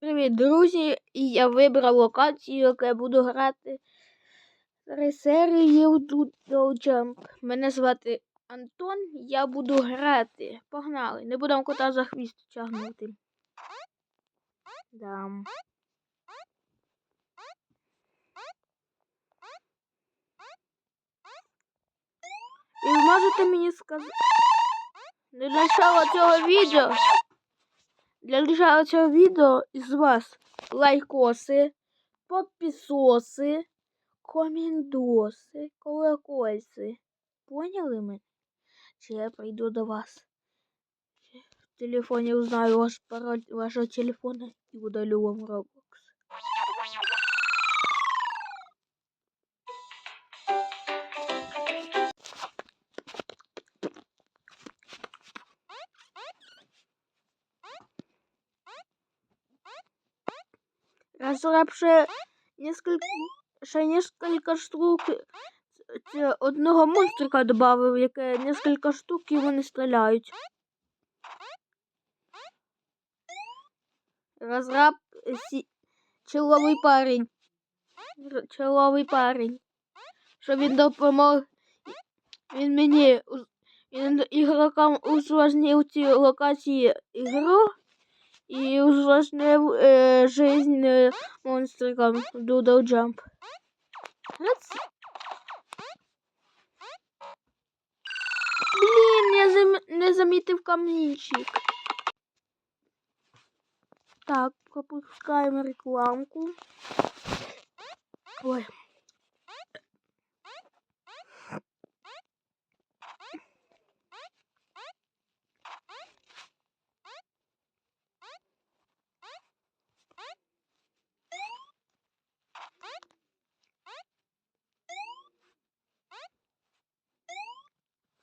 Привіт, друзі! І я вибрав локацію, яку я буду грати три серії Doodle Jump. Мене звати Антон, я буду грати. Погнали! Не будемо кота за хвіст тягнути. Дам. І можете мені сказати для начала цього відео. Для начала цього відео із вас лайкоси, подписоси, комендоси, колокольці. Поняли мене? Чи я прийду до вас? В телефоні узнаю ваш пароль вашого телефона і удалю вам Roblox. Разрабше несколько, ще несколько штук це одного монстрика додав, яке несколько штук і вони стріляють. Разраб сі... чоловий парень. Чоловий парень. Що він допомог. Він мені він ігрокам усложнив ці локації ігру і усложнив е, жизнь е, монстрикам Doodle Jump. Блін, я зам... не замітив камінчик. Так, пропускаємо рекламку. Ой.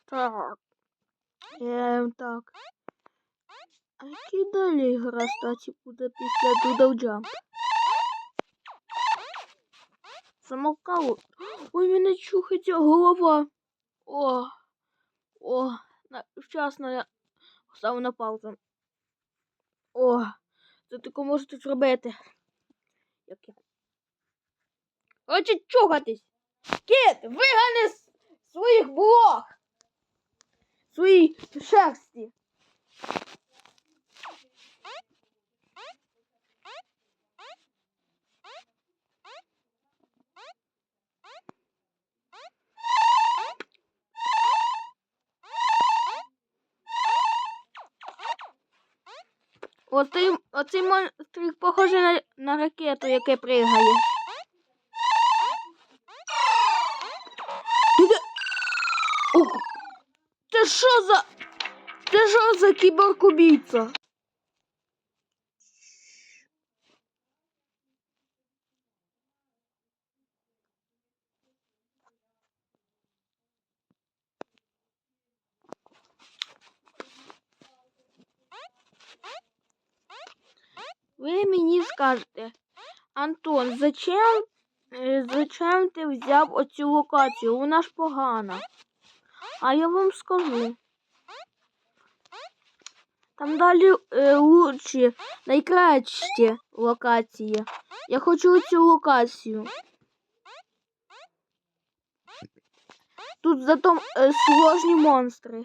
Так. Ем, так. А які далі гра статі буде після Doodle Jump? Замовкало. Ой, мене чухається голова. О, о, на, вчасно я став на паузу. О, це таке можете зробити. Як я? Хоче чухатись. Кіт, вигани з своїх блох. Свої шерсті. Оцей, оцей монстрик похожий на, на ракету, яке пригає. Що за. Це що за кіберкубійця? Ви мені скажете, Антон, зачем, е, зачем ти взяв оцю локацію? Вона ж погана. А я вам скажу. Там далі е, лучші, найкращі локації. Я хочу цю локацію. Тут зато е, сложні монстри.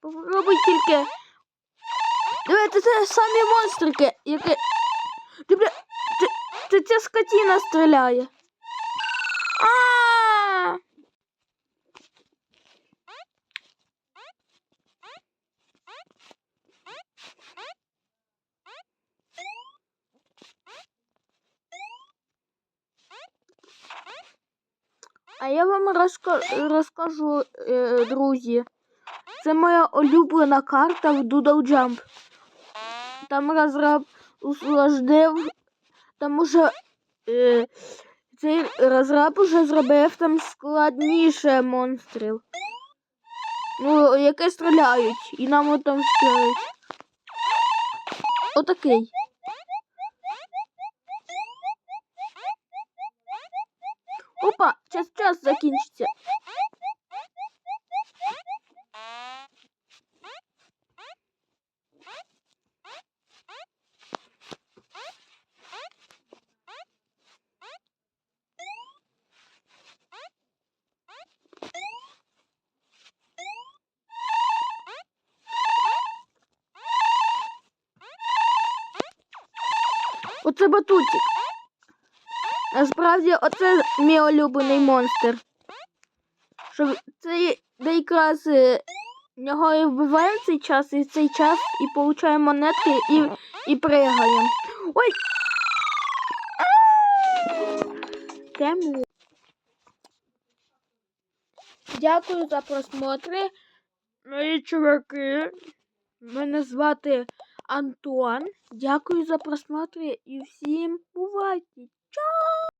Попробуй тільки. Дивіться, це самі монстрики, які. Ти бля. Це, це ця скотина стріляє. А! А я вам розка- розкажу, е, друзі. Це моя улюблена карта в Doodle Jump. Там розраб усложнив, там уже е, цей розраб уже зробив там складніше монстрів. Ну, які стріляють. І нам от там стріляють. Отакий. час закінчиться. Оце батутик. Насправді, оце мій улюблений монстр. Що це де якраз е, нього і вбиваємо цей час, і цей час і получаємо монетки і, і пригаємо. Ой! Тему. Дякую за просмотри. Мої чуваки. Мене звати Антон. Дякую за просмотри і всім бувайте. 中